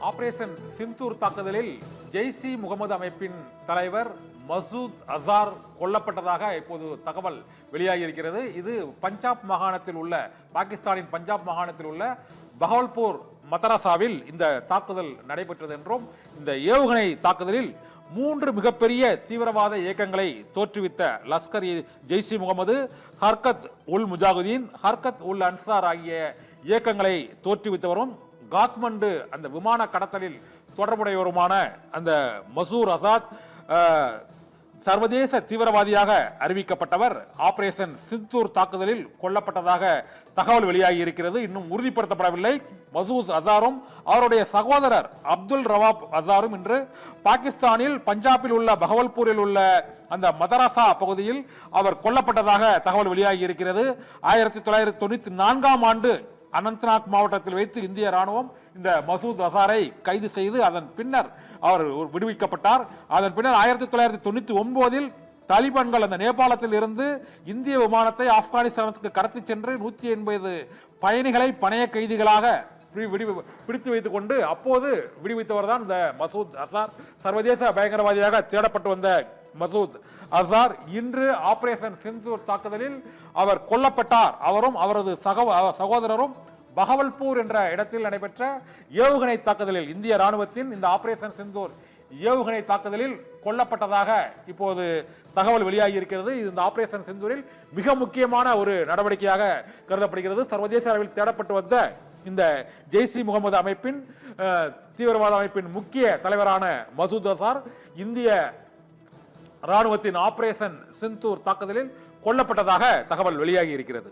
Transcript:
Operation Sindoor தாக்குதலில் ஜெய்சி முகமது அமைப்பின் தலைவர் மசூத் அசார் கொல்லப்பட்டதாக இப்போது தகவல் வெளியாகி இருக்கிறது இது பஞ்சாப் மாகாணத்தில் உள்ள பாகிஸ்தானின் பஞ்சாப் மாகாணத்தில் உள்ள பகவல்பூர் மதரசாவில் இந்த தாக்குதல் நடைபெற்றது என்றும் இந்த ஏவுகணை தாக்குதலில் மூன்று மிகப்பெரிய தீவிரவாத இயக்கங்களை தோற்றுவித்த லஷ்கர் இ முகமது ஹர்கத் உல் முஜாகுதீன் ஹர்கத் உல் அன்சார் ஆகிய இயக்கங்களை தோற்றுவித்தவரும் காத்மண்டு அந்த விமான கடத்தலில் தொடர்புடையவருமான அந்த மசூர் அசாத் சர்வதேச தீவிரவாதியாக அறிவிக்கப்பட்டவர். ஆபரேஷன் சித்தூர் தாக்குதலில் கொல்லப்பட்டதாக தகவல் வெளியாகி இருக்கிறது இன்னும் உறுதிப்படுத்தப்படவில்லை. மசூத் அசாரும் அவருடைய சகோதரர் அப்துல் ரவாப் அசாரும் இன்று பாகிஸ்தானில் பஞ்சாபில் உள்ள பகவல்பூரில் உள்ள அந்த மதரசா பகுதியில் அவர் கொல்லப்பட்டதாக தகவல் வெளியாகி இருக்கிறது ஆயிரத்தி தொள்ளாயிரத்தி தொண்ணூற்றி நான்காம் ஆண்டு அனந்த்நாக் மாவட்டத்தில் வைத்து இந்திய ராணுவம் இந்த மசூத் அசாரை கைது செய்து அதன் பின்னர் அவர் விடுவிக்கப்பட்டார். அதன் பின்னர் ஆயிரத்தி தொள்ளாயிரத்தி தொண்ணூற்றி ஒன்பதில் தாலிபான்கள் அந்த நேபாளத்தில் இருந்து இந்திய விமானத்தை ஆப்கானிஸ்தானத்துக்கு கடத்தி சென்று நூற்றி எண்பது பயணிகளை பணைய கைதிகளாக பிடி- விடி- பிடித்து வைத்துக் கொண்டு அப்போது விடுவித்தவர் தான் இந்த மசூத் அசார் சர்வதேச பயங்கரவாதியாக தேடப்பட்டு வந்த மசூத். அசார் இன்று ஆபரேஷன் சிந்தூர் தாக்குதலில் அவர் கொல்லப்பட்டார். அவரும் அவரது சக சகோதரரும் பகவல்பூர் என்ற இடத்தில் நடைபெற்ற ஏவுகணை தாக்குதலில் இந்திய ராணுவத்தின் இந்த ஆபரேஷன் சிந்தூர் ஏவுகணை தாக்குதலில் கொல்லப்பட்டதாக இப்போது தகவல் வெளியாகி இருக்கிறது இது இந்த ஆபரேஷன் செந்தூரில் மிக முக்கியமான ஒரு நடவடிக்கையாக கருதப்படுகிறது. சர்வதேச அளவில் தேடப்பட்டு வந்த இந்த ஜெய்சி முகமது அமைப்பின் தீவிரவாத அமைப்பின் முக்கிய தலைவரான மசூத் அசார் இந்திய ராணுவத்தின் ஆபரேஷன் சிந்தூர் தாக்குதலில் கொல்லப்பட்டதாக தகவல் வெளியாகி இருக்கிறது.